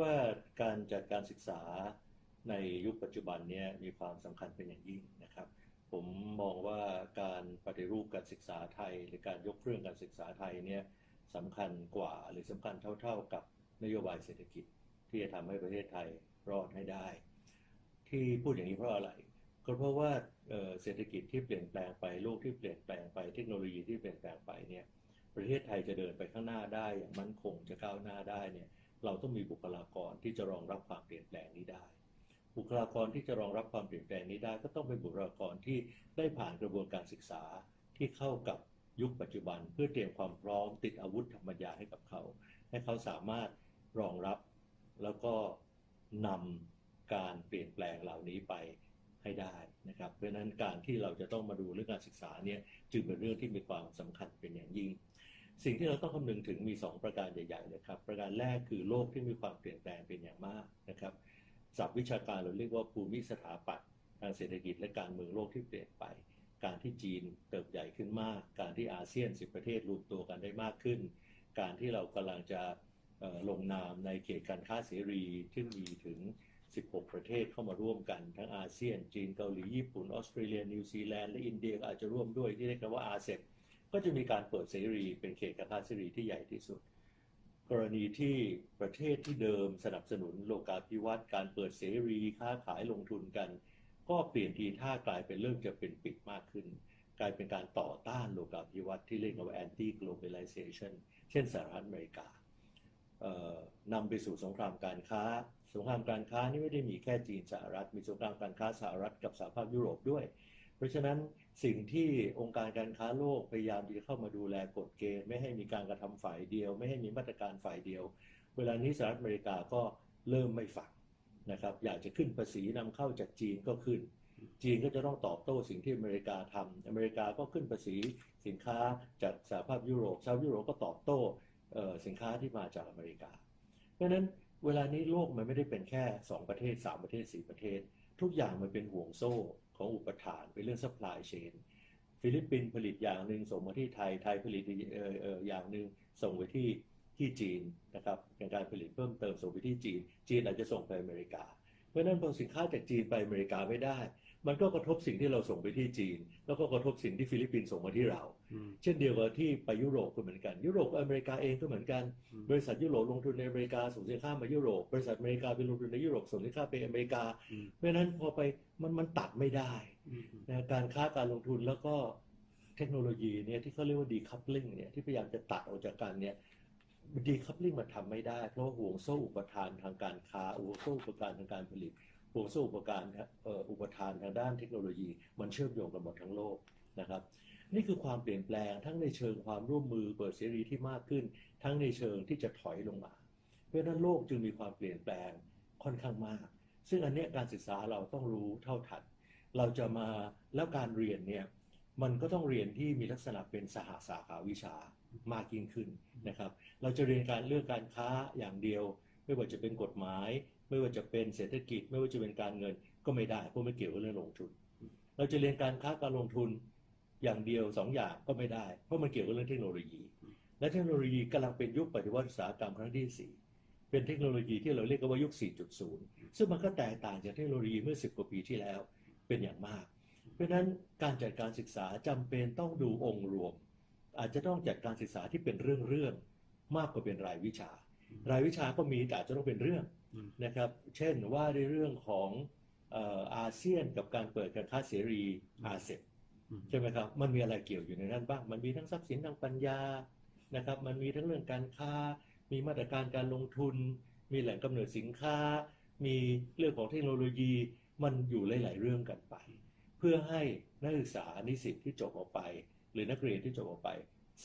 ว่าการจัดการศึกษาในยุคปัจจุบันนี่ยมีความสำคัญเป็นอย่างยิ่งนะครับ ผมมองว่าการปฏิรูปการศึกษาไทย หรือการยกเครื่องการศึกษาไทยเนี่ยสำคัญกว่าหรือสำคัญเท่าๆกับนโยบายเศรษฐกิจ ที่จะทำให้ประเทศไทยรอดให้ได้ ที่พูดอย่างนี้เพราะอะไรก็เพราะว่าเอ่อเศรษฐกิจที่เปลี่ยนแปลงไปโลกที่เปลี่ยนแปลงไปเทคโนโลยีที่เปลี่ยนแปลงไปเนี่ยประเทศไทยจะเดินไปข้างหน้าได้อย่างมั่นคงจะก้าวหน้าได้เนี่ย เราต้องมีบุคลากรที่จะรองรับความเปลี่ยนแปลงนี้ได้ บุคลากรที่จะรองรับความเปลี่ยนแปลงนี้ได้ก็ต้องเป็นบุคลากรที่ได้ผ่านกระบวนการศึกษาที่เข้ากับยุคปัจจุบัน เพื่อเตรียมความพร้อมติดอาวุธธรรมยาให้กับเขา ให้เขาสามารถรองรับแล้วก็นำการเปลี่ยนแปลงเหล่านี้ไปให้ได้นะครับเพราะฉะนั้นการที่เราจะต้องมาดูเรื่องการศึกษาเนี่ยจึงเป็นเรื่องที่มีความสำคัญเป็นอย่างยิ่ง สิ่งที่เราต้องคำนึงถึงมี 2 ประการใหญ่ๆนะครับ ประการแรกคือโลกที่มีความเปลี่ยนแปลงเป็นอย่างมากนะครับศัพท์วิชาการเราเรียกว่าภูมิสถาปัตย์ทางเศรษฐกิจและการเมืองโลกที่เปลี่ยนไป การที่จีนเติบใหญ่ขึ้นมาก การที่อาเซียน10ประเทศรวมตัวกันได้มากขึ้น การที่เรากำลังจะลงนามในเขตการค้าเสรีที่มีถึง 16 ประเทศเข้ามาร่วมกัน ทั้งอาเซียน จีนเกาหลีญี่ปุ่นออสเตรเลียนิวซีแลนด์และอินเดียอาจจะร่วมด้วยที่เรียกกันว่าอาเซบ ก็จะมีการเปิดเสรีเป็นเขตการค้าเสรีที่ใหญ่ที่สุด กรณีที่ประเทศที่เดิมสนับสนุนโลกาภิวัตน์การเปิดเสรีค้าขายลงทุนกัน ก็เปลี่ยนทีท่ากลายเป็นเริ่มจะเป็นปิดมากขึ้น กลายเป็นการต่อต้านโลกาภิวัตน์ที่เรียกว่า anti globalization เช่นสหรัฐอเมริกานำไปสู่สงครามการค้า สงครามการค้านี่ไม่ได้มีแค่จีนสหรัฐ มีสงครามการค้าสหรัฐกับสหภาพยุโรปด้วย เพราะฉะนั้น สิ่งที่องค์การการค้าโลกพยายามที่จะเข้ามาดูแลกฎเกณฑ์ ไม่ให้มีการกระทำฝ่ายเดียว ไม่ให้มีมาตรการฝ่ายเดียว เวลานี้สหรัฐอเมริกาก็เริ่มไม่ฝังนะครับ อยากจะขึ้นภาษีนำเข้าจากจีนก็ขึ้น จีนก็จะต้องตอบโต้สิ่งที่อเมริกาทำอเมริกาก็ขึ้นภาษีสินค้าจากสหภาพยุโรปชาวยุโรปก็ตอบโต้สินค้าที่มาจากอเมริกา เพราะฉะนั้นเวลานี้โลกมันไม่ได้เป็นแค่ 2 ประเทศ 3 ประเทศ 4 ประเทศ ทุกอย่างมันเป็นห่วงโซ่ ของอุปทาน เป็นเรื่อง supply chain ฟิลิปปินส์ผลิตอย่างหนึ่งส่งมาที่ไทย ไทยผลิตเออเอออย่างหนึ่งส่งไปที่ที่จีนนะครับเป็นการผลิตเพิ่มเติมส่งไปที่จีน จีนอาจจะส่งไปอเมริกา เพราะฉะนั้นพอสินค้าจากจีนไปอเมริกาไม่ได้ มันก็กระทบสิ่งที่เราส่งไปที่จีน แล้วก็กระทบสิ่งที่ฟิลิปปินส์ส่งมาที่เราอืมเช่นเดียวกับที่ไปยุโรปก็เหมือนกัน ยุโรปกับอเมริกาเองก็เหมือนกันอืมบริษัทยุโรปลงทุนในอเมริกาส่งสินค้ามายุโรป บริษัทอเมริกาไปลงทุนในยุโรปส่งสินค้าไปอเมริกาอืมเพราะฉะนั้นพอไปมันมันตัดไม่ได้อืมนะการค้าการลงทุนแล้วก็เทคโนโลยีเนี่ยที่เขาเรียกว่า decoupling เนี่ยที่พยายามจะตัดออกจากกันเนี่ย decoupling มันทำไม่ได้ เพราะว่าห่วงโซ่อุปทานทางการค้าห่วงโซ่อุปทานทางการผลิต ห่วงโซ่อุปการอุปทานทางด้านเทคโนโลยี มันเชื่อมโยงกันหมดทั้งโลกนะครับ นี่คือความเปลี่ยนแปลงทั้งในเชิงความร่วมมือเปิดเสรีที่มากขึ้น ทั้งในเชิงที่จะถอยลงมา เพราะนั้นโลกจึงมีความเปลี่ยนแปลงค่อนข้างมาก ซึ่งอันนี้การศึกษาเราต้องรู้เท่าทันเราจะมาแล้วการเรียนเนี่ยมันก็ต้องเรียนที่มีลักษณะเป็นสหสาขาวิชามากยิ่งขึ้นนะครับ เราจะเรียนการเรื่องการค้าอย่างเดียว ไม่ว่าจะเป็นกฎหมาย ไม่ว่าจะเป็นเศรษฐกิจ ไม่ว่าจะเป็นการเงินก็ไม่ได้เพราะไม่เกี่ยวกับเรื่องลงทุน เราจะเรียนการค้าการลงทุนอย่างเดียวสองอย่างก็ไม่ได้ เพราะมันเกี่ยวกับเรื่องเทคโนโลยี และเทคโนโลยีกำลังเป็นยุคปฏิวัติอุตสาหกรรมครั้งที่สี่เป็นเทคโนโลยีที่เราเรียกว่ายุค 4.0 ซึ่งมันก็แตกต่างจากเทคโนโลยีเมื่อ 10 กว่าปีที่แล้วเป็นอย่างมาก เพราะฉะนั้นการจัดการศึกษาจำเป็นต้องดูองค์รวม อาจจะต้องจัดการศึกษาที่เป็นเรื่องๆมากกว่าเป็นรายวิชา รายวิชาก็มีแต่อาจจะต้องเป็นเรื่อง นะครับ เช่นว่าในเรื่องของเอ่ออาเซียนกับการเปิดการค้าเสรีอาเซบอืมใช่ไหมครับ มันมีอะไรเกี่ยวอยู่ในนั้นบ้าง มันมีทั้งทรัพย์สินทางปัญญานะครับ มันมีทั้งเรื่องการค้า มีมาตรการการลงทุน มีแหล่งกำเนิดสินค้า มีเรื่องของเทคโนโลยี มันอยู่หลาย ๆ เรื่องกันไป เพื่อให้นักศึกษานิสิตที่จบออกไป หรือนักเรียนที่จบออกไป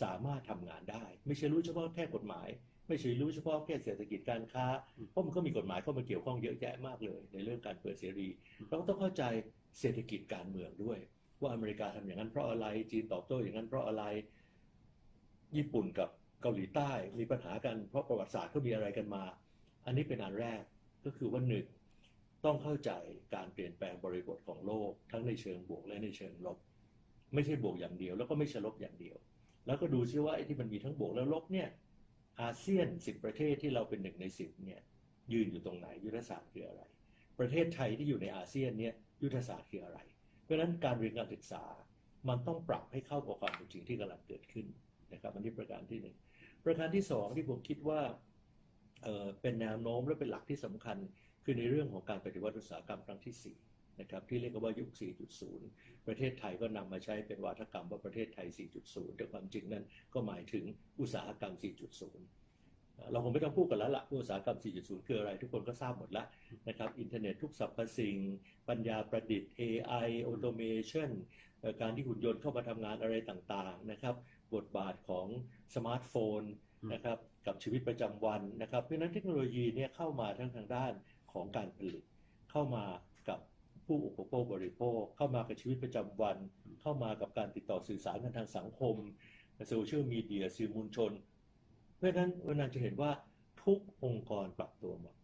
สามารถทำงานได้ ไม่ใช่รู้เฉพาะแค่กฎหมาย ไม่ใช่รู้เฉพาะแค่เศรษฐกิจการค้าเพราะมันก็มีกฎหมายเข้ามาเกี่ยวข้องเยอะแยะมากเลย ในเรื่องการเปิดเสรี เราก็ต้องเข้าใจเศรษฐกิจการเมืองด้วย ว่าอเมริกาทำอย่างนั้นเพราะอะไรจีนตอบโต้อย่างนั้นเพราะอะไร ญี่ปุ่นกับเกาหลีใต้มีปัญหากันเพราะประวัติศาสตร์เขามีอะไรกันมา อันนี้เป็นอันแรกก็คือว่าหนึ่งต้องเข้าใจการเปลี่ยนแปลงบริบทของโลก ทั้งในเชิงบวกและในเชิงลบ ไม่ใช่บวกอย่างเดียว แล้วก็ไม่ใช่ลบอย่างเดียว แล้วก็ดูซิว่าไอ้ที่มันมีทั้งบวกและลบเนี่ย อาเซียนสิบประเทศที่เราเป็นหนึ่งในสิบเนี่ยยืนอยู่ตรงไหนยุทธศาสตร์คืออะไร ประเทศไทยที่อยู่ในอาเซียนเนี่ยยุทธศาสตร์คืออะไร เพราะฉะนั้นการเรียนการศึกษามันต้องปรับให้เข้ากับความเป็นจริงที่กำลังเกิดขึ้นนะครับอันนี้ประการที่หนึ่งประการที่สองที่ผมคิดว่าเออเป็นแนวโน้มและเป็นหลักที่สำคัญ คือในเรื่องของการปฏิวัติอุตสาหกรรมครั้งที่สี่ นะครับที่เรียกว่ายุค 4.0 ประเทศไทยก็นำมาใช้เป็นวาทกรรมว่าประเทศไทย 4.0 แต่ความจริงนั้นก็หมายถึงอุตสาหกรรม 4.0 เราคงไม่ต้องพูดกันแล้วละว่าอุตสาหกรรม 4.0 คืออะไร ทุกคนก็ทราบหมดแล้วนะครับอินเทอร์เน็ตทุกสรรพสิ่ง ปัญญาประดิษฐ์ AI automation การที่หุ่นยนต์เข้ามาทำงานอะไรต่างๆนะครับบทบาทของสมาร์ทโฟนนะครับกับชีวิตประจำวันนะครับเพราะนั้นเทคโนโลยีเนี่ยเข้ามาทั้งทางด้านของการผลิตเข้ามา ผู้อุปโภคบริโภค เข้ามากับชีวิตประจำวัน เข้ามากับการติดต่อสื่อสารกันทางสังคมโซเชียลมีเดียสื่อมวลชน เพราะฉะนั้นวันนั้นจะเห็นว่าทุกองค์กรปรับตัวหมด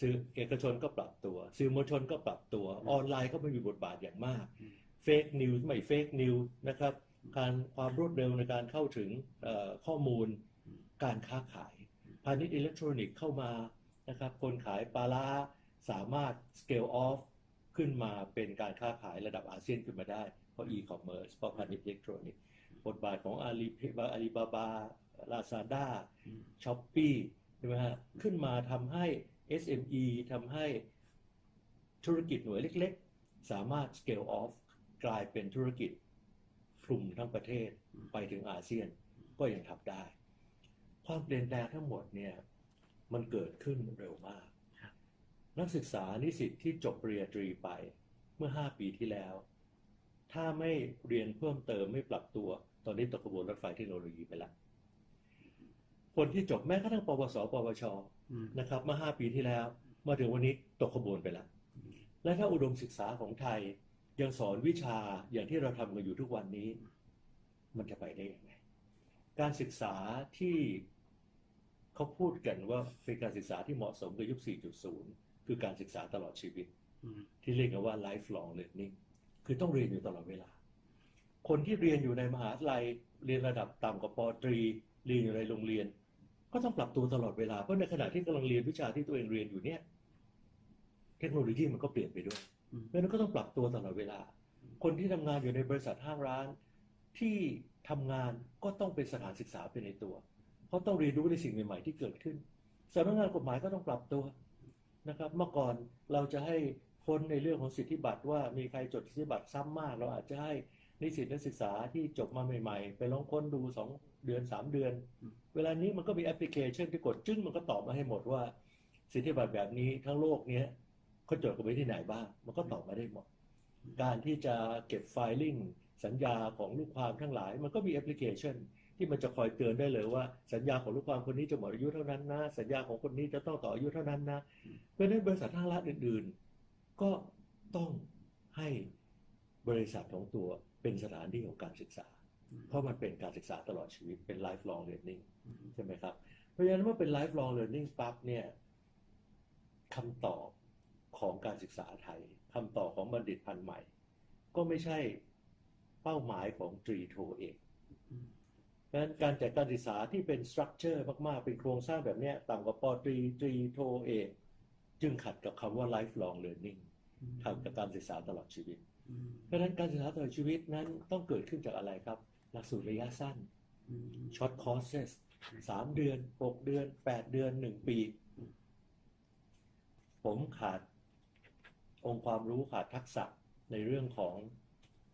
สื่อเอกชนก็ปรับตัว สื่อมวลชนก็ปรับตัวออนไลน์ก็ไม่มีบทบาทอย่างมากเฟกนิวส์ไม่เฟกนิวส์นะครับ การความรวดเร็วในการเข้าถึงเอ่อข้อมูลการค้าขายพาณิชย์อิเล็กทรอนิกส์เข้ามานะครับคนขายปลาร้าสามารถ scale off ขึ้นมาเป็นการค้าขายระดับอาเซียนขึ้นมาได้ เพราะ e-commerce เพราะพาณิชย์อิเล็กทรอนิกส์บทบาทของอาลีอาลีบาบาลาซาด้าช้อปปี้ใช่ไหมฮะขึ้นมาทำให้ SME ทำให้ธุรกิจหน่วยเล็กๆ สามารถ scale off กลายเป็นธุรกิจคลุมทั้งประเทศไปถึงอาเซียนก็ยังทำได้ ความเปลี่ยนแปลงทั้งหมดเนี่ยมันเกิดขึ้นเร็วมากครับ นักศึกษานิสิตที่จบปริญญาตรีไปเมื่อ 5 ปีที่แล้ว ถ้าไม่เรียนเพิ่มเติมไม่ปรับตัว ตอนนี้ตกขบวนรถไฟเทคโนโลยีไปแล้วคนที่จบแม้กระทั่งปวส ปวช นะครับเมื่อ 5 ปีที่แล้ว มาถึงวันนี้ตกขบวนไปแล้ว และถ้าอุดมศึกษาของไทยยังสอนวิชาอย่างที่เราทำกันอยู่ทุกวันนี้ มันจะไปได้ยังไง การศึกษาที่เขาพูดกันว่าเป็นการศึกษาที่เหมาะสมกับยุค 4.0 คือการศึกษาตลอดชีวิตที่เรียกกันว่า lifelong learning คือต้องเรียนอยู่ตลอดเวลา คนที่เรียนอยู่ในมหาวิทยาลัยเรียนระดับต่ำกว่าปตรีเรียนอยู่ในโรงเรียน ก็ต้องปรับตัวตลอดเวลาเพราะในขณะที่กำลังเรียนวิชาที่ตัวเองเรียนอยู่เนี่ยเทคโนโลยีมันก็เปลี่ยนไปด้วยเพราะฉะนั้นก็ต้องปรับตัวตลอดเวลา คนที่ทำงานอยู่ในบริษัทห้างร้าน ที่ทำงานก็ต้องเป็นสถานศึกษาเป็นในตัว เพราะต้องเรียนรู้ในสิ่งใหม่ๆที่เกิดขึ้นสำนักงานกฎหมายก็ต้องปรับตัว นะครับ เมื่อก่อนเราจะให้คนในเรื่องของสิทธิบัตรว่ามีใครจดสิทธิบัตรซ้ำมาก เราอาจจะให้นิสิตนักศึกษาที่จบมาใหม่ ๆ ไปลองค้นดูสองเดือนสามเดือน เวลานี้มันก็มีแอปพลิเคชันที่กดจึ้งมันก็ตอบมาให้หมดว่า สิทธิบัตรแบบนี้ทั้งโลกเนี้ยเขาจดกันไว้ที่ไหนบ้าง มันก็ตอบมาได้หมด การที่จะเก็บไฟลิ่งสัญญาของลูกความทั้งหลาย มันก็มีแอปพลิเคชัน ที่มันจะคอยเตือนได้เลยว่า สัญญาของลูกความคนนี้จะหมดอายุเท่านั้นนะ สัญญาของคนนี้จะต้องต่ออายุเท่านั้นนะเพราะฉะนั้นบริษัทห้างร้านอื่น ๆ ก็ต้องให้บริษัทของตัวเป็นสถานที่ของการศึกษา เพราะมันเป็นการศึกษาตลอดชีวิตเป็น lifelong learning ใช่ไหมครับ เพราะฉะนั้นเมื่อเป็น lifelong learning ปั๊บเนี่ยคำตอบของการศึกษาไทยคำตอบของบัณฑิตพันธุ์ใหม่ ก็ไม่ใช่เป้าหมายของตรีโทเอก เพราะฉะนั้นการจัดการศึกษาที่เป็นสตรัคเจอร์มากๆ เป็นโครงสร้างแบบเนี้ยต่ำกว่าปอตรีตรีโทเอกจึงขัดกับคำว่า lifelong learning ขัดกับการศึกษาตลอดชีวิต เพราะฉะนั้นการศึกษาตลอดชีวิตนั้นต้องเกิดขึ้นจากอะไรครับ หลักสูตรระยะสั้น short courses สามเดือนหกเดือนแปดเดือนหนึ่งปี ผมขาดองค์ความรู้ขาดทักษะในเรื่องของ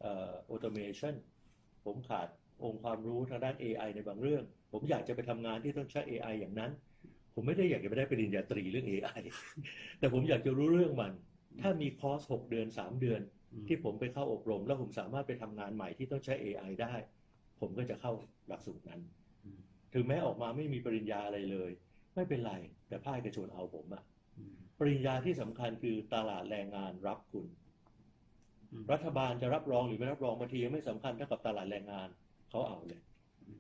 เอ่อ automation ผมขาด องค์ความรู้ทางด้าน AI ในบางเรื่อง ผมอยากจะไปทำงานที่ต้องใช้ AI อย่างนั้น ผมไม่ได้อยากจะไปได้ปริญญาตรีเรื่อง AI แต่ผมอยากจะรู้เรื่องมัน ถ้ามีคอร์สหกเดือนสามเดือน ที่ผมไปเข้าอบรม แล้วผมสามารถไปทำงานใหม่ที่ต้องใช้ AI ได้ ผมก็จะเข้าหลักสูตรนั้น ถึงแม้ออกมาไม่มีปริญญาอะไรเลย ไม่เป็นไร แต่ภาคเอกชนเอาผมอะปริญญาที่สำคัญคือตลาดแรงงานรับคุณ รัฐบาลจะรับรองหรือไม่รับรองบางทียังไม่สำคัญเท่ากับตลาดแรงงาน เขาเอาเลย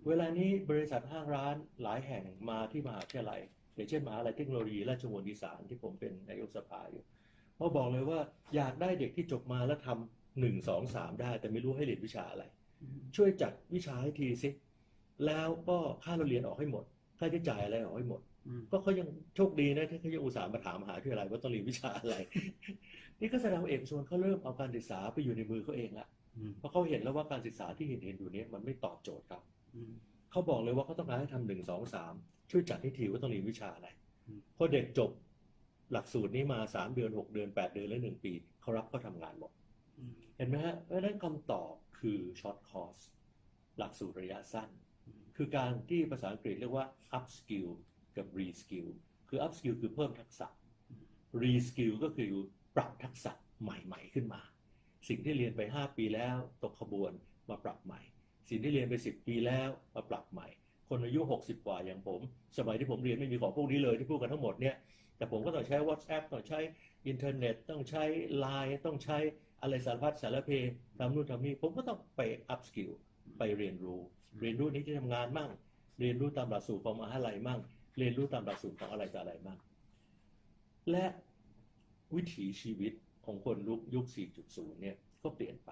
เวลานี้บริษัทห้างร้านหลายแห่งมาที่มหาวิทยาลัยอย่างเช่นมหาวิทยาลัยเทคโนโลยีราชมงคลอีสานที่ผมเป็นนายกสภาอยู่เขาบอกเลยว่าอยากได้เด็กที่จบมาแล้วทำหนึ่งสองสามได้ แต่ไม่รู้ให้เรียนวิชาอะไร ช่วยจัดวิชาให้ทีสิแล้วก็ค่าเราเรียนออกให้หมด ค่าใช้จ่ายอะไรออกให้หมดอืมก็เขายังโชคดีนะที่เขายังอุตส่าห์มาถามมหาวิทยาลัยว่าต้องเรียนวิชาอะไร นี่ก็แสดงว่าเอกชนเขาเริ่มเอาการศึกษาไปอยู่ในมือเขาเองละอืม เพราะเขาเห็นแล้วว่าการศึกษาที่เห็นเห็นอยู่เนี้มันไม่ตอบโจทย์ครับอืมเขาบอกเลยว่าเขาต้องการให้ทำหนึ่งสองสามช่วยจัดให้ทีว่าต้องเรียนวิชาอะไรอืมพอเด็กจบหลักสูตรนี้มาสามเดือนหกเดือนแปดเดือนและหนึ่งปีเขารับเขาทำงานหมดอืมเห็นไหมฮะเพราะฉะนั้นคำตอบคือช็อตคอร์สหลักสูตรระยะสั้นอืมคือการที่ภาษาอังกฤษเรียกว่า up skill กับ re skill คือ up skill คือเพิ่มทักษะ re skill ก็คือปรับทักษะใหม่ ๆ ขึ้นมา สิ่งที่เรียนไป 5 ปีแล้วตกขบวนมาปรับใหม่ สิ่งที่เรียนไป 10 ปีแล้วมาปรับใหม่ คนอายุ 60 กว่าอย่างผม สมัยที่ผมเรียนไม่มีของพวกนี้เลยที่พูดกันทั้งหมดเนี่ยแต่ผมก็ต้องใช้ WhatsApp ต้องใช้อินเทอร์เน็ตต้องใช้ Line ต้องใช้อะไรสารพัดสารเพทำนู่นทำนี่ผมก็ต้องไป up skill ไปเรียนรู้ เรียนรู้นี้ที่ทำงานมั่ง เรียนรู้ตามหลักสูตรของมหาลัยมั่ง เรียนรู้ตามหลักสูตรของอะไรต่ออะไรมั่ง และวิถีชีวิต ของคนยุคยุค 4.0 เนี่ยก็เปลี่ยนไป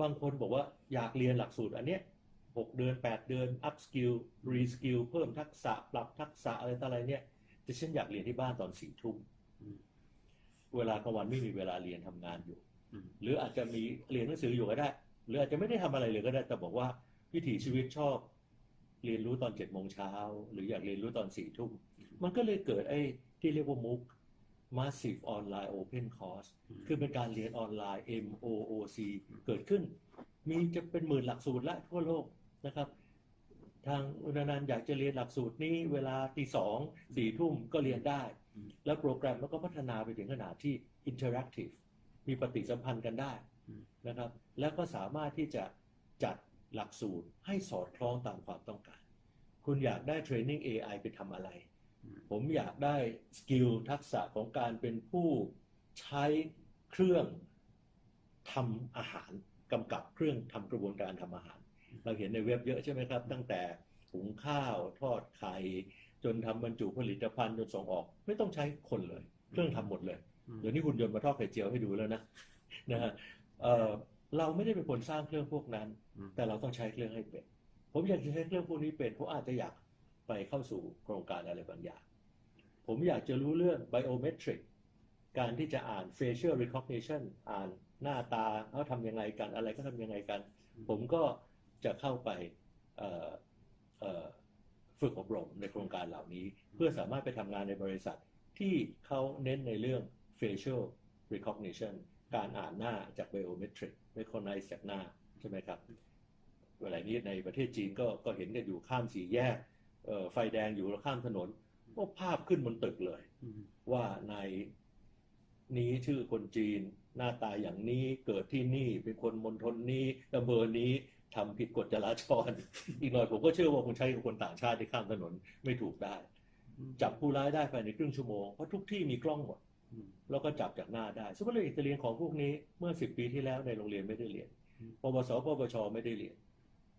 บางคนบอกว่าอยากเรียนหลักสูตรอันเนี้ย6เดือน 8 เดือน up skill re skill เพิ่มทักษะปรับทักษะอะไรต่ออะไรเนี่ยแต่ฉันอยากเรียนที่บ้านตอนสี่ทุ่มอืมเวลากลางวันไม่มีเวลาเรียนทำงานอยู่อืมหรืออาจจะมีเรียนหนังสืออยู่ก็ได้ หรืออาจจะไม่ได้ทำอะไรเลยก็ได้ แต่บอกว่าวิถีชีวิตชอบ เรียนรู้ตอนเจ็ดโมงเช้า หรืออยากเรียนรู้ตอนสี่ทุ่มมันก็เลยเกิดไอ้ที่เรียกว่า MOOC Massive Online Open Course คือเป็นการเรียนออนไลน์ MOOC เกิดขึ้น มีจะเป็นหมื่นหลักสูตรและทั่วโลกนะครับ ทางอุณนันต์อยากจะเรียนหลักสูตรนี้เวลาตีสองสี่ทุ่มก็เรียนได้อืมแล้วโปรแกรมมันก็พัฒนาไปถึงขนาดที่ interactive มีปฏิสัมพันธ์กันได้อืมนะครับ แล้วก็สามารถที่จะจัดหลักสูตรให้สอดคล้องตามความต้องการ คุณอยากได้เทรนนิ่ง AI ไปทำอะไรอืม ผมอยากได้สกิลทักษะของการเป็นผู้ใช้เครื่องทำอาหารกำกับเครื่องทำกระบวนการทำอาหาร เราเห็นในเว็บเยอะใช่ไหมครับ ตั้งแต่หุงข้าวทอดไข่จนทำบรรจุผลิตภัณฑ์จนส่งออก ไม่ต้องใช้คนเลย เครื่องทำหมดเลยอืมเดี๋ยวนี้หุ่นยนต์มาทอดไข่เจียวให้ดูแล้วนะนะฮะเอ่อเราไม่ได้เป็นคนสร้างเครื่องพวกนั้นอืมแต่เราต้องใช้เครื่องให้เป็น ผมอยากจะใช้เครื่องพวกนี้เป็นผมอาจจะอยาก ไปเข้าสู่โครงการอะไรบางอย่าง ผมอยากจะรู้เรื่อง biometric การที่จะอ่าน facial recognition อ่านหน้าตาเขาทำยังไงกันอะไรก็ทำยังไงกัน ผมก็จะเข้าไปฝึกอบรมในโครงการเหล่านี้ เพื่อสามารถไปทำงานในบริษัทที่เขาเน้นในเรื่อง facial recognition การอ่านหน้าจาก biometric recognize จากหน้า ใช่ไหมครับ เวลานี้ในประเทศจีนก็ก็เห็นกันอยู่ข้ามสี่แยก ไฟแดงอยู่แล้วข้ามถนน ก็ภาพขึ้นบนตึกเลยอืมว่าในนี้ชื่อคนจีน หน้าตาอย่างนี้เกิดที่นี่เป็นคนมณฑลนี้อำเภอนี้ทำผิดกฎจราจร อีกหน่อยผมก็เชื่อว่าคงใช้กับคนต่างชาติที่ข้ามถนนไม่ถูกได้อืมจับผู้ร้ายได้ภายในครึ่งชั่วโมง เพราะทุกที่มีกล้องหมดอืมแล้วก็จับจากหน้าได้สมมติเราอยากจะเรียนของพวกนี้เมื่อสิบปีที่แล้วในโรงเรียนไม่ได้เรียนอืมปวสปวชไม่ได้เรียน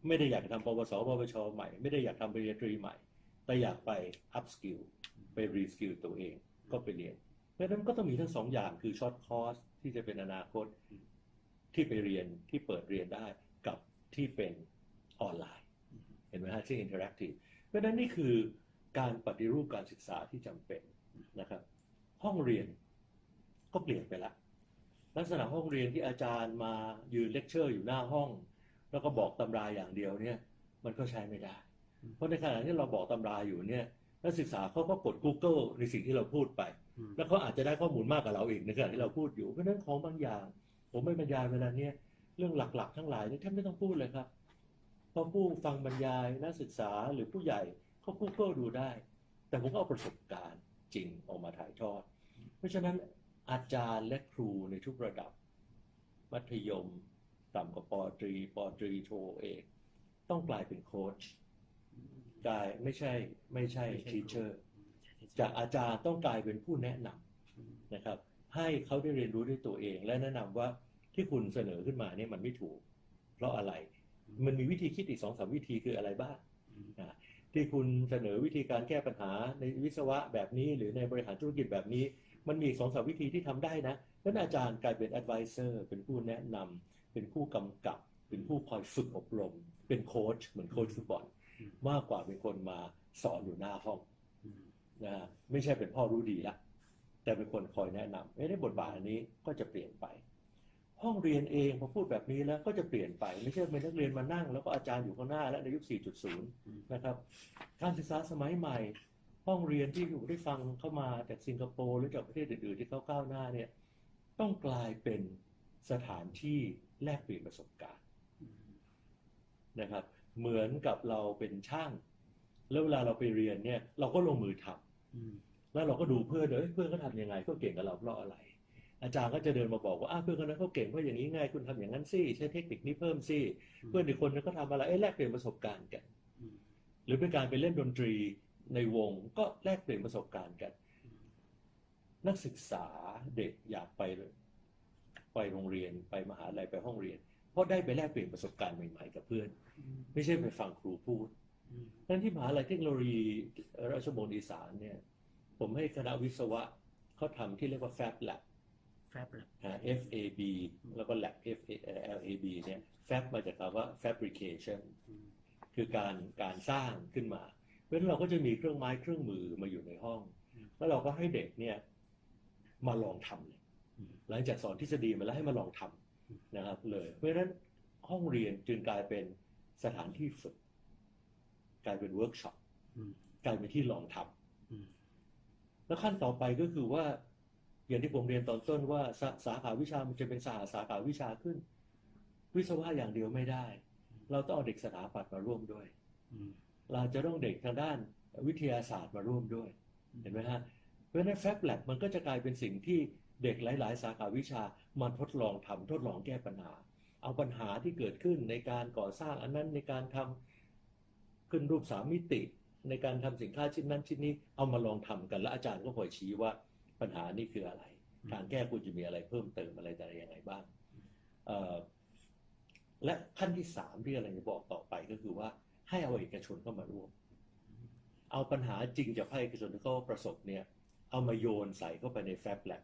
ไม่ได้อยากทำปวสปวชใหม่ ไม่ได้อยากทำปริญญาตรีใหม่ แต่อยากไป up skill ไป re skill ตัวเองก็ไปเรียน เพราะนั้นก็ต้องมีทั้งสองอย่างคือ short course ที่จะเป็นอนาคตที่ไปเรียนที่เปิดเรียนได้กับที่เป็นออนไลน์ เห็นไหมฮะที่ interactive เพราะฉะนั้นนี่คือการปฏิรูปการศึกษาที่จำเป็นนะครับ ห้องเรียนก็เปลี่ยนไปละลักษณะห้องเรียนที่อาจารย์มายืนเลคเชอร์อยู่หน้าห้อง แล้วก็บอกตำราอย่างเดียวเนี่ยมันก็ใช้ไม่ได้ เพราะในขณะที่เราบอกตำราอยู่เนี่ยนักศึกษาเขาก็กด Google ในสิ่งที่เราพูดไปอืมแล้วเขาอาจจะได้ข้อมูลมากกว่าเราอีกในขณะที่เราพูดอยู่ เพราะฉะนั้นของบางอย่าง ผมไม่บรรยายเวลาเนี้ยเรื่องหลักๆ ทั้งหลายเนี่ยแทบไม่ต้องพูดเลยครับเพราะผู้ฟังบรรยายนักศึกษาหรือผู้ใหญ่เขา Google ดูได้ แต่ผมก็เอาประสบการณ์จริงออกมาถ่ายทอด เพราะฉะนั้นอาจารย์และครูในทุกระดับ มัธยม ต่ำกว่าปอตรีปอตรีโทเอกต้องกลายเป็นโค้ชกลายไม่ใช่ไม่ใช่ไม่ใช่ทีเชอร์อืมจากอาจารย์ต้องกลายเป็นผู้แนะนำอืมนะครับ ให้เขาได้เรียนรู้ด้วยตัวเอง และแนะนำว่าที่คุณเสนอขึ้นมาเนี่ยมันไม่ถูก เพราะอะไร มันมีวิธีคิดอีกสองสามวิธีคืออะไรบ้างอืมนะที่คุณเสนอวิธีการแก้ปัญหาในวิศวะแบบนี้ หรือในบริหารธุรกิจแบบนี้ มันมีอีกสองสามวิธีที่ทำได้นะแล้วอาจารย์กลายเป็น advisor เป็นผู้แนะนำ เป็นผู้กำกับ เป็นผู้คอยฝึกอบรม เป็นโค้ชเหมือนโค้ชฟุตบอลอืมมากกว่าเป็นคนมาสอนอยู่หน้าห้องอืมนะฮะไม่ใช่เป็นพ่อรู้ดีละแต่เป็นคนคอยแนะนำไม่ได้บทบาทอันนี้ก็จะเปลี่ยนไป ห้องเรียนเองพอพูดแบบนี้แล้วก็จะเปลี่ยนไป ไม่ใช่เป็นนักเรียนมานั่ง แล้วก็อาจารย์อยู่ข้างหน้าและในยุค 4.0 นะครับ การศึกษาสมัยใหม่ ห้องเรียนที่อยู่ได้ฟังเข้ามาจากสิงคโปร์หรือจากประเทศอื่นๆที่เขาก้าวหน้าเนี่ยต้องกลายเป็นสถานที่ แลกเปลี่ยนประสบการณ์นะครับ เหมือนกับเราเป็นช่าง แล้วเวลาเราไปเรียนเนี่ย เราก็ลงมือทำแล้วเราก็ดูเพื่อนเอ้ยเพื่อนเขาทำยังไงเขาเก่งกับเราเพราะอะไร อาจารย์ก็จะเดินมาบอกว่าอ้าวเพื่อนคนนั้นเขาเก่งเพราะอย่างนี้ไงคุณทำอย่างนั้นสิใช้เทคนิคนี้เพิ่มสิเพื่อนอีกคนนึงก็ทำอะไรเอ้ยแลกเปลี่ยนประสบการณ์กัน หรือเป็นการไปเล่นดนตรีในวงก็แลกเปลี่ยนประสบการณ์กัน นักศึกษาเด็กอยากไป ไปโรงเรียนไปมหาลัยไปห้องเรียน เพราะได้ไปแลกเปลี่ยนประสบการณ์ใหม่ๆกับเพื่อน ไม่ใช่ไปฟังครูพูดดังนั้นที่มหาลัยเทคโนโลยีราชมงคลอีสานเนี่ย ผมให้คณะวิศวะเขาทำที่เรียกว่า Fab Lab แฟบเลยอ่า F A B แล้วก็ Lab F A L A B เนี่ย Fab มาจากคำว่า fabrication คือการการสร้างขึ้นมา เพราะฉะนั้นเราก็จะมีเครื่องไม้เครื่องมือมาอยู่ในห้อง แล้วเราก็ให้เด็กเนี่ยมาลองทำเลย หลังจากสอนทฤษฎีมาแล้วให้มาลองทำนะครับเลยเพราะฉะนั้นห้องเรียนจึงกลายเป็นสถานที่ฝึก กลายเป็นเวิร์กช็อปกลายเป็นที่ลองทำแล้วขั้นต่อไปก็คือว่า อย่างที่ผมเรียนตอนต้นว่าสาสาขาวิชามันจะเป็นสาสาขาวิชาขึ้น วิศวะอย่างเดียวไม่ได้ เราต้องเอาเด็กสถาปัตย์มาร่วมด้วยเราจะต้องเด็กทางด้านวิทยาศาสตร์มาร่วมด้วย เห็นไหมฮะเพราะฉะนั้นแฟบแลบมันก็จะกลายเป็นสิ่งที่ เด็กหลาย ๆ สาขาวิชามาทดลองทำทดลองแก้ปัญหา เอาปัญหาที่เกิดขึ้นในการก่อสร้างอันนั้นในการทำขึ้นรูปสามมิติ ในการทำสินค้าชิ้นนั้นชิ้นนี้เอามาลองทำกันแล้วอาจารย์ก็คอยชี้ว่าปัญหานี้คืออะไรการแก้ควรจะมีอะไรเพิ่มเติมอะไรแต่อะไรยังไงบ้างและขั้นที่สามที่อะไรจะบอกต่อไปก็คือว่าให้เอาเอกชนเข้ามาร่วม เอาปัญหาจริงจากภาคเอกชนที่เขาประสบเนี่ย เอามาโยนใส่เข้าไปในแฟบแลบ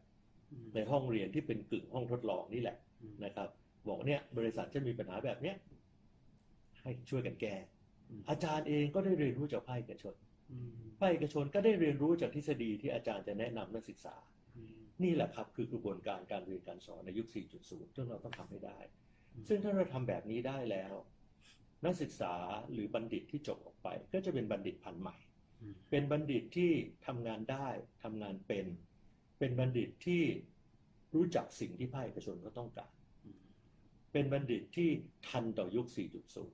ในห้องเรียนที่เป็นกึ่งห้องทดลองนี่แหละนะครับ บอกเนี่ยบริษัทจะมีปัญหาแบบเนี้ยให้ช่วยกันแก้อาจารย์เองก็ได้เรียนรู้จากภาคเอกชนภาคเอกชนก็ได้เรียนรู้จากทฤษฎีที่อาจารย์จะแนะนำนักศึกษา นี่แหละครับคือกระบวนการการเรียนการสอนในยุค 4.0 ซึ่งเราต้องทำให้ได้ ซึ่งถ้าเราทำแบบนี้ได้แล้ว นักศึกษาหรือบัณฑิตที่จบออกไป ก็จะเป็นบัณฑิตพันธุ์ใหม่ เป็นบัณฑิตที่ทำงานได้ทำงานเป็น เป็นบัณฑิตที่รู้จักสิ่งที่ภาคเอกชนก็ต้องการ เป็นบัณฑิตที่ทันต่อยุค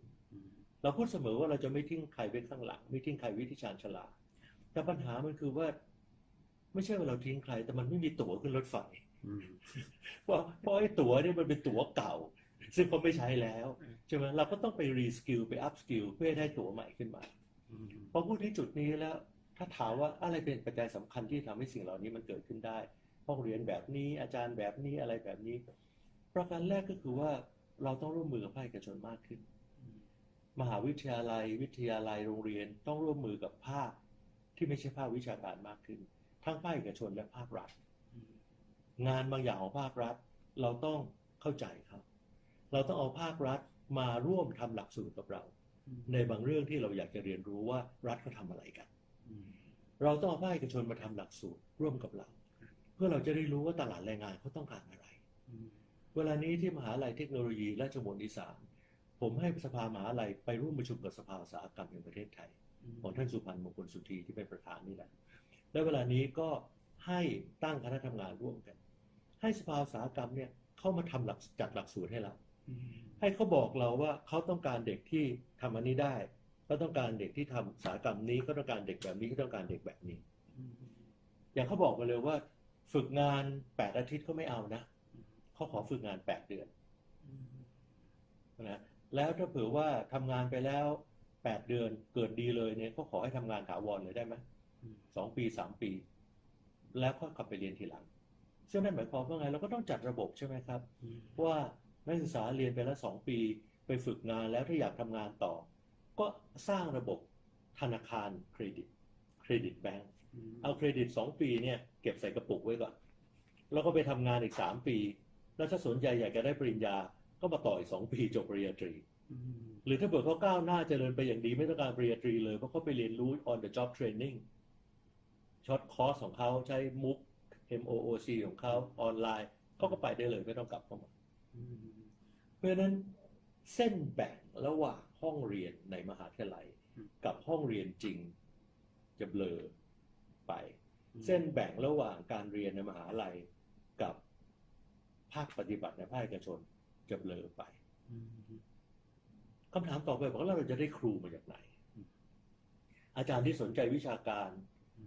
4.0 เราพูดเสมอว่าเราจะไม่ทิ้งใครไว้ข้างหลัง ไม่ทิ้งใครไวิที่ชาญฉลาด แต่ปัญหามันคือว่า ไม่ใช่ว่าเราทิ้งใคร แต่มันไม่มีตั๋วขึ้นรถไฟเพราะเพราะไอ้ตั๋วเนี่ยมันเป็นตั๋วเก่า ซึ่งเขาไม่ใช้แล้วใช่ไหมเราก็ต้องไปรีสกิลไปอัพสกิลเพื่อให้ได้ตั๋วใหม่ขึ้นมาพอพูดที่จุดนี้แล้ว ถ้าถามว่าอะไรเป็นปัจจัยสำคัญที่ทำให้สิ่งเหล่านี้มันเกิดขึ้นได้ห้องเรียนแบบนี้อาจารย์แบบนี้อะไรแบบนี้ ประการแรกก็คือว่าเราต้องร่วมมือกับภาคเอกชนมากขึ้น มหาวิทยาลัย วิทยาลัยโรงเรียนต้องร่วมมือกับภาคที่ไม่ใช่ภาควิชาการมากขึ้น ทั้งภาคเอกชนและภาครัฐ งานบางอย่างของภาครัฐ เราต้องเข้าใจครับ เราต้องเอาภาครัฐมาร่วมทำหลักสูตรกับเรา ในบางเรื่องที่เราอยากจะเรียนรู้ว่ารัฐเขาทำอะไรกัน เราต้องเอาภาคเอกชนมาทำหลักสูตรร่วมกับเรา เพื่อเราจะได้รู้ว่าตลาดแรงงานเขาต้องการอะไร เวลานี้ที่มหาลัยเทคโนโลยีราชมงคลอีสานผมให้สภามหาลัยไปร่วมประชุมกับสภาอุตสาหกรรมแห่งประเทศไทย ของท่านสุพันธ์มงคลสุธีที่เป็นประธานนี่แหละ และเวลานี้ก็ให้ตั้งคณะทำงานร่วมกัน ให้สภาอุตสาหกรรมเนี่ยเข้ามาทำหลักจัดหลักสูตรให้เราให้เขาบอกเราว่าเขาต้องการเด็กที่ทำอันนี้ได้ เขาต้องการเด็กที่ทำอุตสาหกรรมนี้เขาต้องการเด็กแบบนี้เขาต้องการเด็กแบบนี้ อย่างเขาบอกมาเลยว่า ฝึกงานแปดอาทิตย์เขาไม่เอานะเขาขอฝึกงานแปดเดือนนะแล้วถ้าเผื่อว่าทำงานไปแล้วแปดเดือนเกิดดีเลยเนี่ยเขาขอให้ทำงานถาวรเลยได้ไหมสองปีสามปี แล้วก็กลับไปเรียนทีหลังซึ่งนั่นหมายความว่าไงเราก็ต้องจัดระบบใช่ไหมครับ ว่านักศึกษาเรียนไปแล้วสองปี ไปฝึกงานแล้วถ้าอยากทำงานต่อ ก็สร้างระบบธนาคารเครดิตเครดิตแบงก์เอาเครดิตสองปีเนี่ยเก็บใส่กระปุกไว้ก่อน แล้วก็ไปทำงานอีกสามปี แล้วถ้าสนใจอยากจะได้ปริญญาก็มาต่ออีกสองปีจบปริญญาตรีหรือถ้าเกิดเขาก้าวหน้าเจริญไปอย่างดีไม่ต้องการปริญญาตรีเลยเพราะเขาไปเรียนรู้ on the job training ช็อตคอร์สของเขาใช้มุก MOOC ของเขาออนไลน์เขาก็ไปได้เลยไม่ต้องกลับเข้ามาอืมเพราะฉะนั้นเส้นแบ่งระหว่าง ห้องเรียนในมหาวิทยาลัยอืมกับห้องเรียนจริงจะเบลอไป เส้นแบ่งระหว่างการเรียนในมหาลัยกับภาคปฏิบัติในภาคเอกชนจะเบลอไปอืมคำถามต่อไปบอกว่าเราจะได้ครูมาจากไหนอืมอาจารย์ที่สนใจวิชาการ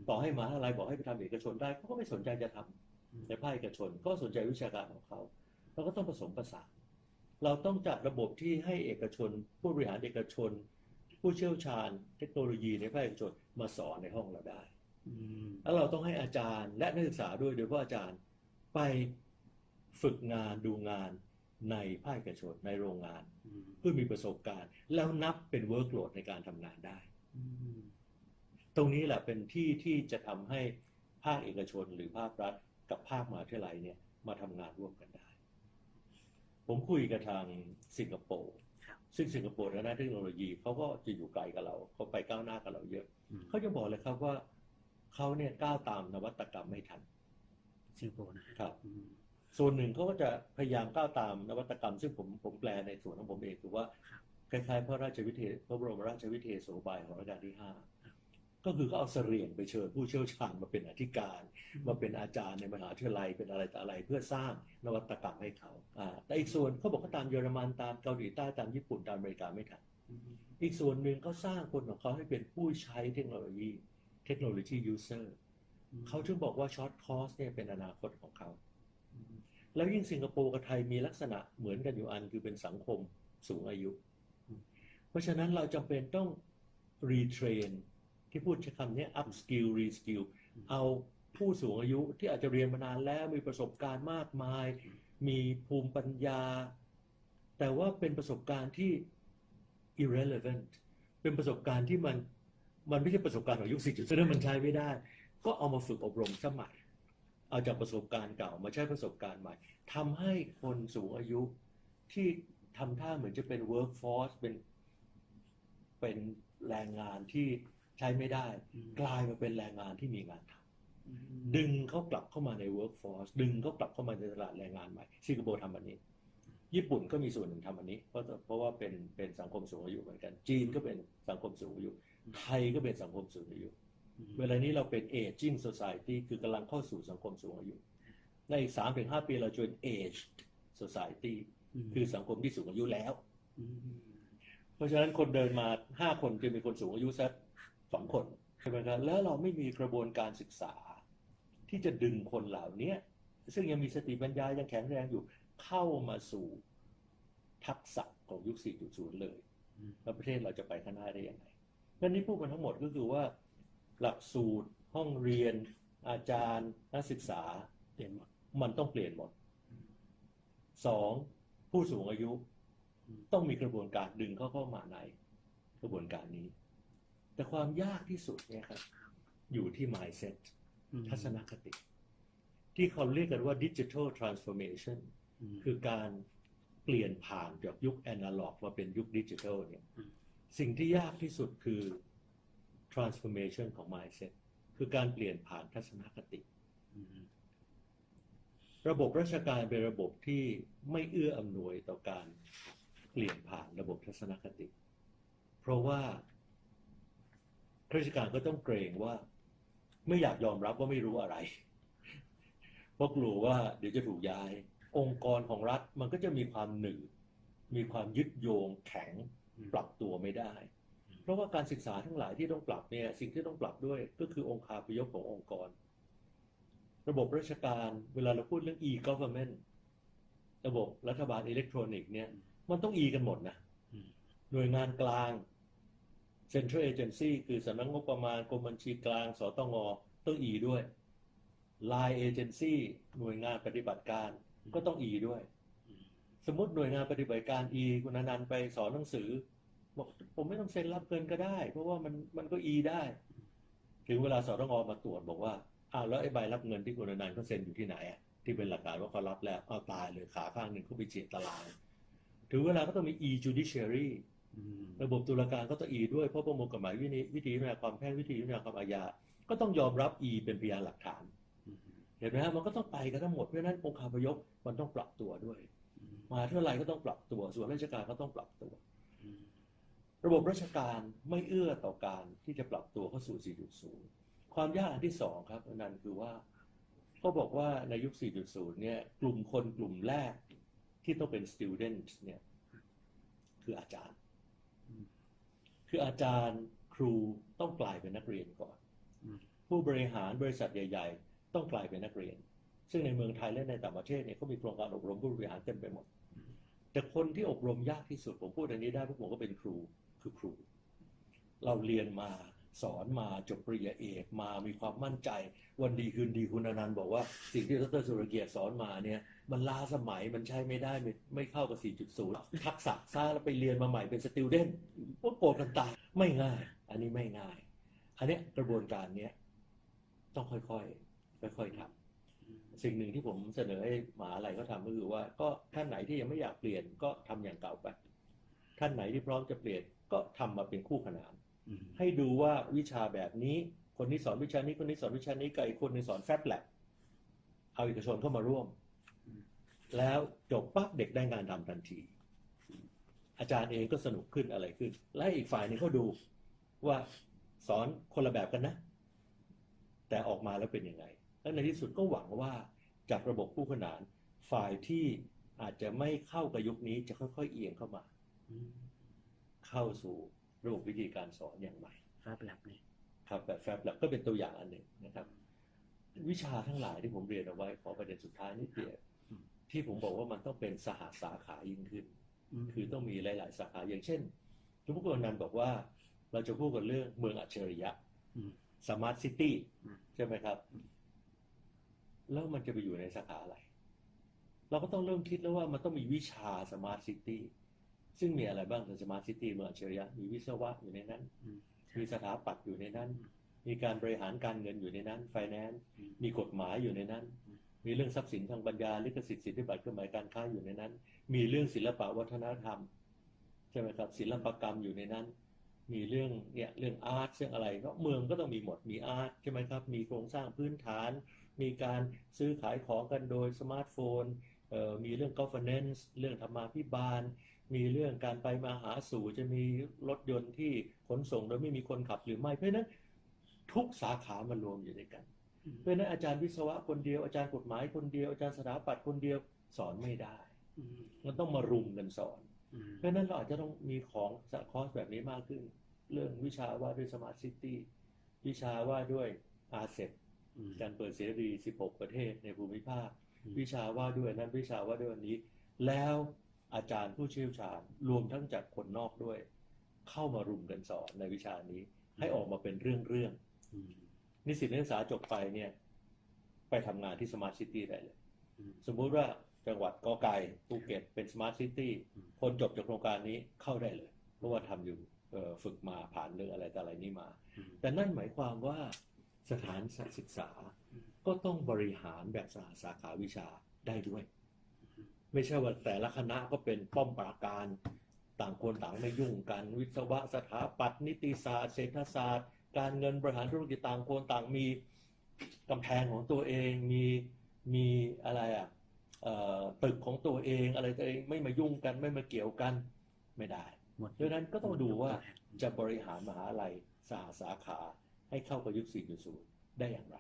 มต่อให้มหาลัยบอกให้ไปทำเอกชนได้เขาก็ไม่สนใจจะทำอืมในภาคเอกชน ก็สนใจวิชาการของเขาเราก็ต้องผสมผสาน เราต้องจัดระบบที่ให้เอกชน ผู้บริหารเอกชน ผู้เชี่ยวชาญ เทคโนโลยีในภาคเอกชนมาสอนในห้องเราได้อืมแล้วเราต้องให้อาจารย์และนักศึกษาด้วยโดยเฉพาะอาจารย์ไปฝึกงานดูงานในภาคเอกชนในโรงงานอืมเพื่อมีประสบการณ์ แล้วนับเป็นเวิร์กโหลดในการทำงานได้อืมตรงนี้แหละเป็นที่ที่จะทำให้ภาคเอกชนหรือภาครัฐกับภาคมหาวิทยาลัยเนี่ยมาทำงานร่วมกันได้ ผมคุยกับทางสิงคโปร์ครับซึ่งสิงคโปร์ทางด้านเทคโนโลยีเขาก็จะอยู่ไกลกับเราเขาไปก้าวหน้ากับเราเยอะอืมเขาจะบอกเลยครับว่าเขาเนี่ยก้าวตามนวัตกรรมไม่ทันสิงคโปร์นะฮะครับอืมส่วนหนึ่งเขาก็จะพยายามก้าวตามนวัตกรรม ซึ่งผมผมแปลในส่วนของผมเองคือว่าครับคล้ายๆพระราชวิเทศพระบรมราชวิเทศโสบายของรัชกาลที่ห้าครับ ก็คือเขาเอาเสรียงไปเชิญผู้เชี่ยวชาญมาเป็นอธิการ มาเป็นอาจารย์ในมหาวิทยาลัยเป็นอะไรต่ออะไรเพื่อสร้างนวัตกรรมให้เขาอ่าแต่อีกส่วนเขาบอกเขาตามเยอรมันตามเกาหลีใต้ตามญี่ปุ่นตามอเมริกาไม่ทันอืมอีกส่วนหนึ่งเขาสร้างคนของเขาให้เป็นผู้ใช้เทคโนโลยีเทคโนโลยียูเซอร์เขาจึงบอกว่าช็อตคอร์สเนี่ยเป็นอนาคตของเขาอืมแล้วยิ่งสิงคโปร์กับไทยมีลักษณะเหมือนกันอยู่อันคือเป็นสังคมสูงอายุ เพราะฉะนั้นเราจำเป็นต้องรีเทรน ที่พูดใช้คำนี้ up skill re skill เอาผู้สูงอายุที่อาจจะเรียนมานานแล้วมีประสบการณ์มากมาย มีภูมิปัญญา แต่ว่าเป็นประสบการณ์ที่ irrelevant เป็นประสบการณ์ที่มันมันไม่ใช่ประสบการณ์ของยุค4.0มันใช้ไม่ได้ ก็เอามาฝึกอบรมสมัยเอาจากประสบการณ์เก่ามาใช้ประสบการณ์ใหม่ทำให้คนสูงอายุที่ทำท่าเหมือนจะเป็น workforce เป็นเป็นแรงงานที่ใช้ไม่ได้อืมกลายมาเป็นแรงงานที่มีงานทำอืมดึงเขากลับเข้ามาใน workforce ดึงเขากลับเข้ามาในตลาดแรงงานใหม่สิงคโปร์ทำอันนี้ ญี่ปุ่นก็มีส่วนหนึ่งทำอันนี้ เพราะเพราะว่าเป็นเป็นสังคมสูงอายุเหมือนกัน จีนก็เป็นสังคมสูงอายุ ไทยก็เป็นสังคมสูงอายุอืมเวลานี้เราเป็น aging society คือกำลังเข้าสู่สังคมสูงอายุ ในอีกสามถึงห้าปีเราจะเป็น aged society คือสังคมที่สูงอายุแล้วมเพราะฉะนั้นคนเดินมาห้าคนจะมีคนสูงอายุสัก สองคนใช่ไหมครับแล้วเราไม่มีกระบวนการศึกษา ที่จะดึงคนเหล่านี้ซึ่งยังมีสติปัญญายังแข็งแรงอยู่ เข้ามาสู่ทักษะของยุค 4.0 เลยอืมแล้วประเทศเราจะไปข้างหน้าได้ยังไงนั่นนี่พูดมาทั้งหมดก็คือว่า หลักสูตรห้องเรียน อาจารย์ นักศึกษาเปลี่ยนหมดมันต้องเปลี่ยนหมดอืมสองผู้สูงอายุอืมต้องมีกระบวนการดึงเขาเข้ามาในกระบวนการนี้ แต่ความยากที่สุดเนี่ยครับ อยู่ที่ mindset อืมทัศนคติ ที่เขาเรียกกันว่า digital transformation มคือการเปลี่ยนผ่านจากยุคแอนาล็อกมาเป็นยุคดิจิทัลเนี่ยอืมสิ่งที่ยากที่สุดคือ transformation ของ mindset คือการเปลี่ยนผ่านทัศนคติอืมระบบราชการเป็นระบบที่ไม่เอื้ออำนวยต่อการเปลี่ยนผ่านระบบทัศนคติ เพราะว่า ข้าราชการก็ต้องเกรงว่า ไม่อยากยอมรับว่าไม่รู้อะไร เพราะกลัวว่าเดี๋ยวจะถูกย้าย องค์กรของรัฐมันก็จะมีความหนืดมีความยึดโยงแข็งอืมปรับตัวไม่ได้ เพราะว่าการศึกษาทั้งหลายที่ต้องปรับเนี่ย สิ่งที่ต้องปรับด้วย ก็คือองค์คาพยพขององค์กร ระบบราชการเวลาเราพูดเรื่อง e-government ระบบรัฐบาลอิเล็กทรอนิกส์เนี่ย มันต้อง e กันหมดนะอืมหน่วยงานกลาง Central Agency คือสำนักงบประมาณกรมบัญชีกลาง สตงต้อง e ด้วย Line Agency หน่วยงานปฏิบัติการก็ต้อง e ด้วย สมมติหน่วยงานปฏิบัติการ e คุณนันไปสอนหนังสือบอกผมไม่ต้องเซ็นรับเงินก็ได้ เพราะว่ามันมันก็ e ได้ ถึงเวลาสตงมาตรวจบอกว่าอ้าวแล้วไอ้ใบรับเงินที่คุณนันต์เขาเซ็นอยู่ที่ไหนอะที่เป็นหลักฐานว่าเขารับแล้วอ้าตายเลยขาข้างหนึ่งเขาไปเฉียดตาราง ถึงเวลาก็ต้องมี e judiciary อืม ระบบตุลาการก็ต้อง e ด้วยเพราะประมวลกฎหมายวิธีวิธีวินาความแพ่งวิธีวินาความอาญาก็ก็ต้องยอมรับ E เป็นพยานหลักฐานอืมเห็นไหมฮะมันก็ต้องไปกันทั้งหมดเพราะฉะนั้นองค์คาพยพมันต้องปรับตัวด้วยอืมมหาเท่าไหร่ก็ต้องปรับตัว ส่วนราชการก็ต้องปรับตัวอืมระบบราชการไม่เอื้อต่อการที่จะปรับตัวเข้าสู่ 4.0 ความยากอันที่สองครับนั่นคือว่าก็บอกว่าในยุค 4.0 เนี่ย กลุ่มคนกลุ่มแรกที่ต้องเป็น student เนี่ย คืออาจารย์อืม คืออาจารย์ครูต้องกลายเป็นนักเรียนก่อนอืมผู้บริหารบริษัทใหญ่ ๆ ต้องกลายเป็นนักเรียน ซึ่งในเมืองไทยและในต่างประเทศเนี่ยเขามีโครงการอบรมผู้บริหารเต็มไปหมด แต่คนที่อบรมยากที่สุดผมพูดอันนี้ได้เพราะผมก็เป็นครูคือครู เราเรียนมาสอนมาจบปริญญาเอกมามีความมั่นใจ วันดีคืนดีคุณอนันต์บอกว่า สิ่งที่ดรสุรเกียรติสอนมาเนี่ย มันล้าสมัยมันใช้ไม่ได้ไม่ไม่เข้ากับ 4.0 ทักษะซ่าแล้วไปเรียนมาใหม่เป็นสติวเดนก็โกรธกันตายไม่ง่าย อันนี้ไม่ง่าย อันเนี้ยกระบวนการเนี้ยต้องค่อยๆค่อยๆทำอืมสิ่งหนึ่งที่ผมเสนอให้มหาลัยเขาทำก็คือว่า ก็ท่านไหนที่ยังไม่อยากเปลี่ยนก็ทำอย่างเก่าไปท่านไหนที่พร้อมจะเปลี่ยนก็ทำมาเป็นคู่ขนานอืมให้ดูว่าวิชาแบบนี้ คนนี้สอนวิชานี้คนนี้สอนวิชานี้กับอีกคนหนึงสอนแฟบแลบเอาเอกชนเข้ามาร่วม แล้วจบปั๊บเด็กได้งานทำทันที อาจารย์เองก็สนุกขึ้นอะไรขึ้น และอีกฝ่ายหนึงเขาดูว่าสอนคนละแบบกันนะ แต่ออกมาแล้วเป็นยังไง และในที่สุดก็หวังว่าจากระบบคู่ขนานฝ่ายที่อาจจะไม่เข้ากับยุคนี้จะค่อยๆเอียงเข้ามาอืมเข้าสู่ระบบวิธีการสอนอย่างใหม่แฟบแลบนี่ครับแบบแฟบแลบก็เป็นตัวอย่างอันหนึ่งนะครับ วิชาทั้งหลายที่ผมเรียนเอาไว้ขอประเด็นสุดท้ายนิดเดียว ที่ผมบอกว่ามันต้องเป็นสหสาขายิ่งขึ้นมคือต้องมีหลาย ๆ สาขาอย่างเช่นทุกคนนันต์บอกว่าเราจะพูดกันเรื่องเมืองอัจฉริยะอืมสมาร์ทซิตี้อืมใช่ไหมครับ แล้วมันจะไปอยู่ในสาขาอะไร เราก็ต้องเริ่มคิดแล้วว่ามันต้องมีวิชาสมาร์ทซิตี้ซึ่งมีอะไรบ้างในสมาร์ทซิตี้เมืองอัจฉริยะ มีวิศวะอยู่ในนั้นอืมมีสถาปัตย์อยู่ในนั้นอืมมีการบริหารการเงินอยู่ในนั้นไฟแนนซ์อืมมีกฎหมายอยู่ในนั้นอื มีเรื่องทรัพย์สินทางปัญญาลิขสิทธิ์สิทธิบัตรเครื่องหมายการค้าอยู่ในนั้น มีเรื่องศิลปะวัฒนธรรมใช่ไหมครับศิลปกรรมอยู่ในนั้น มีเรื่องเนี่ยเรื่องอาร์ตเรื่องอะไรก็เมืองก็ต้องมีหมดมีอาร์ตใช่ไหมครับ มีโครงสร้างพื้นฐาน มีการซื้อขายของกันโดยสมาร์ทโฟนมีเรื่อง governance เรื่องธรรมาภิบาล มีเรื่องการไปมาหาสู่จะมีรถยนต์ที่ขนส่งโดยไม่มีคนขับหรือไม่เพราะฉะนั้นทุกสาขามันรวมอยู่ด้วยกัน เพราะฉะนั้นอาจารย์วิศวะคนเดียวอาจารย์กฎหมายคนเดียวอาจารย์สถาปัตย์คนเดียวสอนไม่ได้อืมมันต้องมารุมกันสอนอืมเพราะฉะนั้นเราอาจจะต้องมีของสคอร์สแบบนี้มากขึ้น เรื่องวิชาว่าด้วยสมาร์ทซิตี้วิชาว่าด้วยอาเซอืมการเปิดเสรี 16 ประเทศในภูมิภาคอืมวิชาว่าด้วยนั้นวิชาว่าด้วยวันนี้ แล้วอาจารย์ผู้เชี่ยวชาญรวมทั้งจากคนนอกด้วย เข้ามารุมกันสอนในวิชานี้ ให้ออกมาเป็นเรื่องเรื่องอืมๆ นิสิตนักศึกษาจบไปเนี่ย ไปทำงานที่สมาร์ทซิตี้ได้เลยอืมสมมุติว่าจังหวัดกอไก่ภูเก็ตเป็นสมาร์ทซิตี้อืมคนจบจากโครงการนี้เข้าได้เลย เพราะว่าทำอยู่เอ่อฝึกมาผ่านเรื่องอะไรแต่อะไรนี้มาอืมแต่นั่นหมายความว่าสถานศึกษาอืมก็ต้องบริหารแบบสาสาขาวิชาได้ด้วย ไม่ใช่ว่าแต่ละคณะก็เป็นป้อมปราการ ต่างคนต่างไม่ยุ่งกัน วิศวะสถาปัตย์นิติศาสตร์ เศรษฐศาสตร์ การเงินบริหารธุรกิจต่างคนต่างมีกำแพงของตัวเองมีมีอะไรอะเอ่อตึกของตัวเองอะไรตัวเองไม่มายุ่งกันไม่มาเกี่ยวกันไม่ได้หมดดังนั้นก็ต้องดูว่าหมดยกตัวอย่างจะบริหารมหาลัยสาสาขาให้เข้ากับยุค4.0 ได้อย่างไร